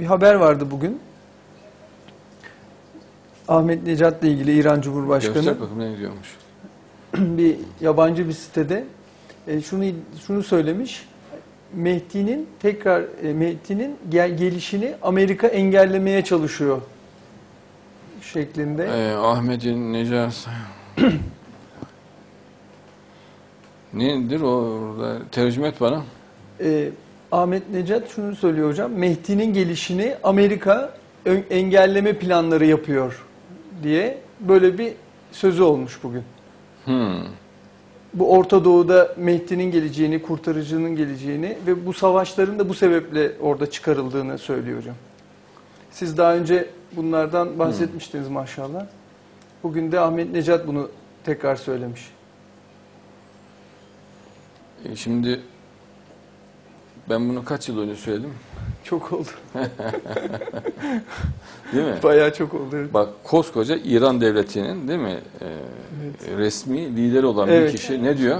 bir haber vardı bugün. Ahmet Necat'la ilgili İran Cumhurbaşkanı Göster bakayım ne diyormuş. bir yabancı bir sitede e, şunu şunu söylemiş. Mehdi'nin tekrar e, Mehdi'nin gel, gelişini Amerika engellemeye çalışıyor şeklinde. Ee, Ahmet'in Necas... Nedir o orada? Tercüme et bana. E, Ahmet Necat şunu söylüyor hocam. Mehdi'nin gelişini Amerika engelleme planları yapıyor diye böyle bir sözü olmuş bugün. Hmm. Bu Orta Doğu'da Mehdi'nin geleceğini, kurtarıcının geleceğini ve bu savaşların da bu sebeple orada çıkarıldığını söylüyor hocam. Siz daha önce bunlardan bahsetmiştiniz maşallah. Bugün de Ahmet Necat bunu tekrar söylemiş. E, şimdi ben bunu kaç yıl önce söyledim? Çok oldu. Değil mi? Bayağı çok oldu. Bak koskoca İran devletinin değil mi? e, resmi lideri olan Evet. bir kişi ne diyor?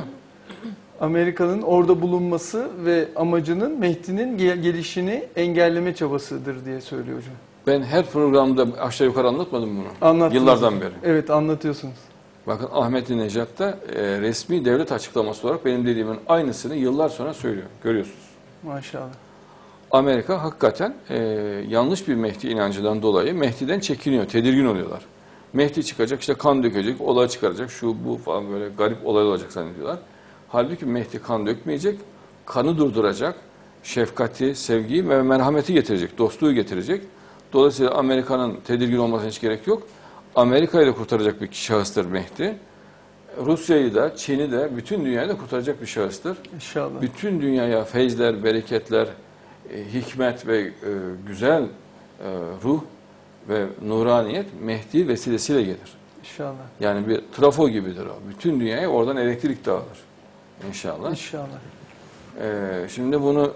Amerika'nın orada bulunması ve amacının Mehdi'nin gel- gelişini engelleme çabasıdır diye söylüyor hocam. Ben her programda aşağı yukarı anlatmadım bunu. Anlattınız. Yıllardan beri. Evet anlatıyorsunuz. Bakın Ahmet Necat da e, resmi devlet açıklaması olarak benim dediğimin aynısını yıllar sonra söylüyor. Görüyorsunuz. Maşallah. Amerika hakikaten e, yanlış bir Mehdi inancından dolayı Mehdi'den çekiniyor, tedirgin oluyorlar. Mehdi çıkacak, işte kan dökecek, olay çıkaracak, şu bu falan böyle garip olay olacak zannediyorlar. Halbuki Mehdi kan dökmeyecek, kanı durduracak, şefkati, sevgiyi ve merhameti getirecek, dostluğu getirecek. Dolayısıyla Amerika'nın tedirgin olmasına hiç gerek yok. Amerika'yı da kurtaracak bir şahıstır Mehdi. Rusya'yı da, Çin'i de, bütün dünyayı da kurtaracak bir şahıstır. İnşallah. Bütün dünyaya feyzler, bereketler, e, hikmet ve e, güzel e, ruh ve nuraniyet Mehdi vesilesiyle gelir. İnşallah. Yani bir trafo gibidir o. Bütün dünyaya oradan elektrik dağılır. İnşallah. İnşallah. E, şimdi bunu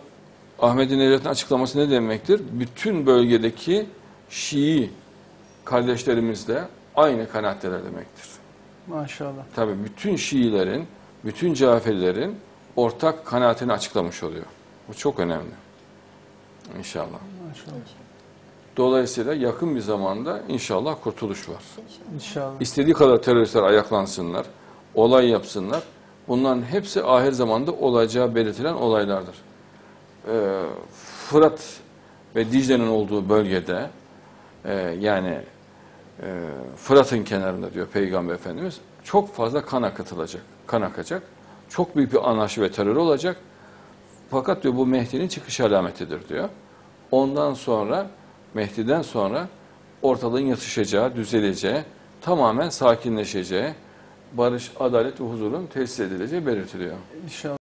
Ahmet Necat'ın açıklaması ne demektir? Bütün bölgedeki Şii kardeşlerimizle aynı kanaatteler demektir. Maşallah. Tabii bütün Şiilerin, bütün Caferilerin ortak kanaatini açıklamış oluyor. Bu çok önemli. İnşallah. Maşallah. Dolayısıyla yakın bir zamanda inşallah kurtuluş var. İnşallah. İstediği kadar teröristler ayaklansınlar, olay yapsınlar. Bunların hepsi ahir zamanda olacağı belirtilen olaylardır. Ee, Fırat ve Dicle'nin olduğu bölgede e, yani e, Fırat'ın kenarında diyor Peygamber Efendimiz çok fazla kan akıtılacak, kan akacak. Çok büyük bir anarşi ve terör olacak. Fakat diyor bu Mehdi'nin çıkış alametidir diyor. Ondan sonra Mehdi'den sonra ortalığın yatışacağı, düzeleceği, tamamen sakinleşeceği, barış, adalet ve huzurun tesis edileceği belirtiliyor. İnşallah.